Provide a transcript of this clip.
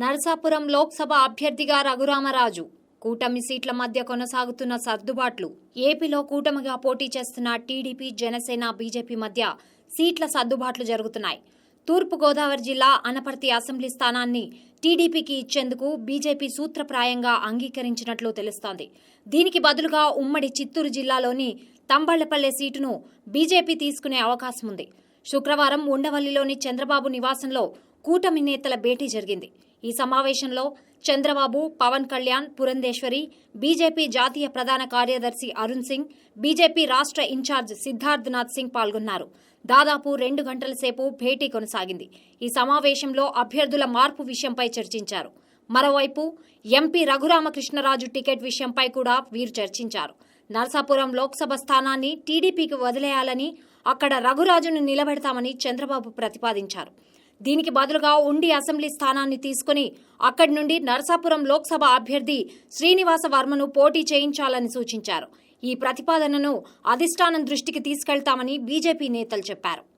నరసాపురం లోక్సభ అభ్యర్థిగా రఘురామరాజు. కూటమి సీట్ల మధ్య కొనసాగుతున్న సర్దుబాట్లు. ఏపీలో కూటమిగా పోటీ చేస్తున్న టీడీపీ జనసేన బీజేపీ మధ్య సీట్ల సర్దుబాట్లు జరుగుతున్నాయి. తూర్పుగోదావరి జిల్లా అనపర్తి అసెంబ్లీ స్థానాన్ని టీడీపీకి ఇచ్చేందుకు బీజేపీ సూత్రప్రాయంగా అంగీకరించినట్లు తెలుస్తోంది. దీనికి బదులుగా ఉమ్మడి చిత్తూరు జిల్లాలోని తంబళ్ళపల్లె సీటును బీజేపీ తీసుకునే అవకాశం ఉంది శుక్రవారం ఉండవల్లిలోని చంద్రబాబు నివాసంలో కూటమి నేతల భేటీ జరిగింది. ఈ సమావేశంలో చంద్రబాబు పవన్ కళ్యాణ్ పురంధేశ్వరి బీజేపీ జాతీయ ప్రధాన కార్యదర్శి అరుణ్ సింగ్ బీజేపీ రాష్ట్ర ఇన్ఛార్జ్ సిద్ధార్థనాథ్ సింగ్ పాల్గొన్నారు. దాదాపు రెండు గంటల సేపు భేటీ కొనసాగింది. ఈ సమావేశంలో అభ్యర్థుల మార్పు విషయంపై చర్చించారు. మరోవైపు ఎంపీ రఘురామకృష్ణరాజు టికెట్ విషయంపై కూడా వీరు చర్చించారు. నరసాపురం లోక్సభ స్థానాన్ని టీడీపీకి వదిలేయాలని అక్కడ రఘురాజును నిలబెడతామని చంద్రబాబు ప్రతిపాదించారు. దీనికి బదులుగా ఉండి అసెంబ్లీ స్థానాన్ని తీసుకుని అక్కడి నుండి నరసాపురం లోక్సభ అభ్యర్థి శ్రీనివాస వర్మను పోటీ చేయించాలని సూచించారు. ఈ ప్రతిపాదనను అధిష్టానం దృష్టికి తీసుకెళ్తామని బీజేపీ నేతలు చెప్పారు.